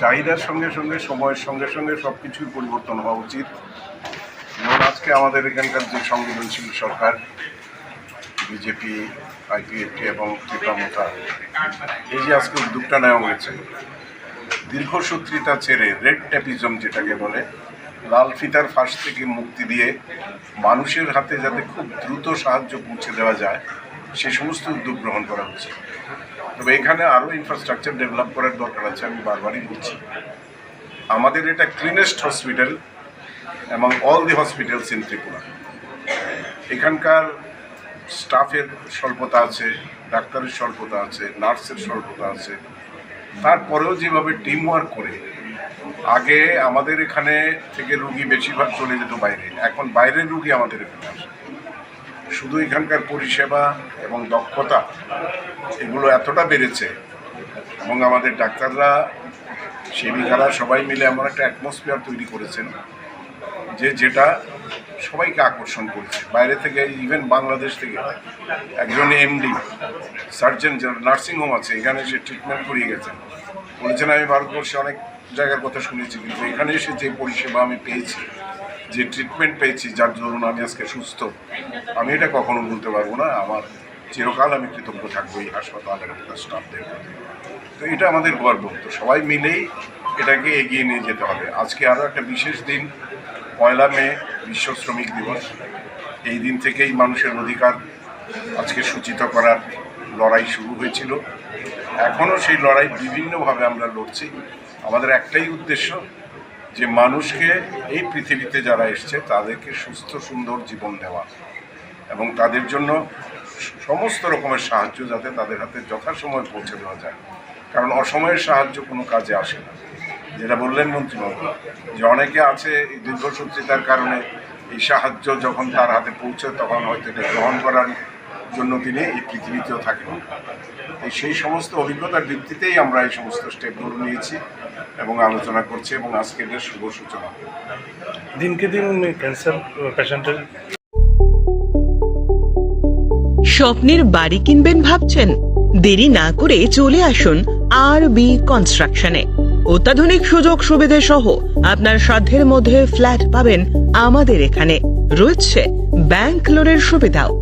চাহিদার সঙ্গে সঙ্গে, সময়ের সঙ্গে সঙ্গে সব কিছুই পরিবর্তন হওয়া উচিত। যেমন আজকে আমাদের এখানকার যে সংবেদনশীল সরকার, বিজেপি আইপিএফটি এবং ত্রিপুরামতা এই যে আজকে উদ্যোগটা নেওয়া হয়েছে দীর্ঘসূত্রিতা ছেড়ে রেড ট্যাপিজম যেটাকে বলে, লাল ফিতার ফাঁস থেকে মুক্তি দিয়ে মানুষের হাতে যাতে খুব দ্রুত সাহায্য পৌঁছে দেওয়া যায়, সে সমস্ত উদ্যোগ গ্রহণ করা হচ্ছে। তবে এখানে আরও ইনফ্রাস্ট্রাকচার ডেভেলপ করার দরকার আছে, আমি বারবারই বলছি। আমাদের এটা ক্লিনেস্ট হসপিটাল এবং all the hospitals in Tripura. এখানকার স্টাফের স্বল্পতা আছে, ডাক্তারের স্বল্পতা আছে, নার্সের স্বল্পতা আছে। তারপরেও যেভাবে টিম ওয়ার্ক করে, আগে আমাদের এখানে থেকে রুগী বেশিরভাগ চলে যেত বাইরে, এখন বাইরের রুগী আমাদের এখানে আসে। শুধু এখানকার পরিষেবা এবং দক্ষতা, এগুলো এতটা বেড়েছে এবং আমাদের ডাক্তাররা, সেবিকারা সবাই মিলে এমন একটা অ্যাটমসফিয়ার তৈরি করেছেন যে যেটা সবাইকে আকর্ষণ করেছে। বাইরে থেকে ইভেন বাংলাদেশ থেকে একজন এমডি সার্জন যার নার্সিংহোম আছে, এখানে এসে ট্রিটমেন্ট করিয়ে গেছেন। বলেছেন, আমি ভারতবর্ষে অনেক জায়গার কথা শুনেছি, কিন্তু এখানে এসে যে পরিষেবা আমি পেয়েছি যে ট্রিটমেন্ট পেয়েছি, যার ধরুন আমি আজকে সুস্থ, আমি এটা কখনো বলতে পারব না। আমার চিরকাল আমি কৃতজ্ঞ থাকব এই হাসপাতালের স্টাফদের তো এটা আমাদের গর্ব। তো সবাই মিলেই এটাকে এগিয়ে নিয়ে যেতে হবে। আজকে আরও একটা বিশেষ দিন, পয়লা মে, বিশ্ব শ্রমিক দিবস। এই দিন থেকেই মানুষের অধিকার আজকে সূচিত করার লড়াই শুরু হয়েছিল। এখনও সেই লড়াই বিভিন্নভাবে আমরা লড়ছি। আমাদের একটাই উদ্দেশ্য যে মানুষকে এই পৃথিবীতে যারা এসছে, তাদেরকে সুস্থ, সুন্দর জীবন দেওয়া এবং তাদের জন্য সমস্ত রকমের সাহায্য যাতে তাদের হাতে যথাসময়ে পৌঁছে দেওয়া যায়। কারণ অসময়ের সাহায্য কোনো কাজে আসে না। যেটা বললেন মন্ত্রী মহোদয় যে অনেকে আছে এই দীর্ঘসূত্রিতার কারণে এই সাহায্য যখন তার হাতে পৌঁছে, তখন হয়তো এটা গ্রহণ করার জন্য তিনি এই পৃথিবীতেও থাকেন। এই সেই সমস্ত অভিজ্ঞতার ভিত্তিতেই আমরা এই সমস্ত স্টেপগুলো নিয়েছি এবং আলোচনা করছি এবং আজকে এটার শুভ সূচনা। দিনকে দিন ক্যান্সার পেশেন্টের স্বপ্নের বাড়ি কিনবেন ভাবছেন? দেরি না করে চলে আসুন আর বি কনস্ট্রাকশনে অত্যাধুনিক সুযোগ সুবিধে সহ আপনার সাধ্যের মধ্যে ফ্ল্যাট পাবেন আমাদের এখানে। রয়েছে ব্যাংক লোনের সুবিধাও।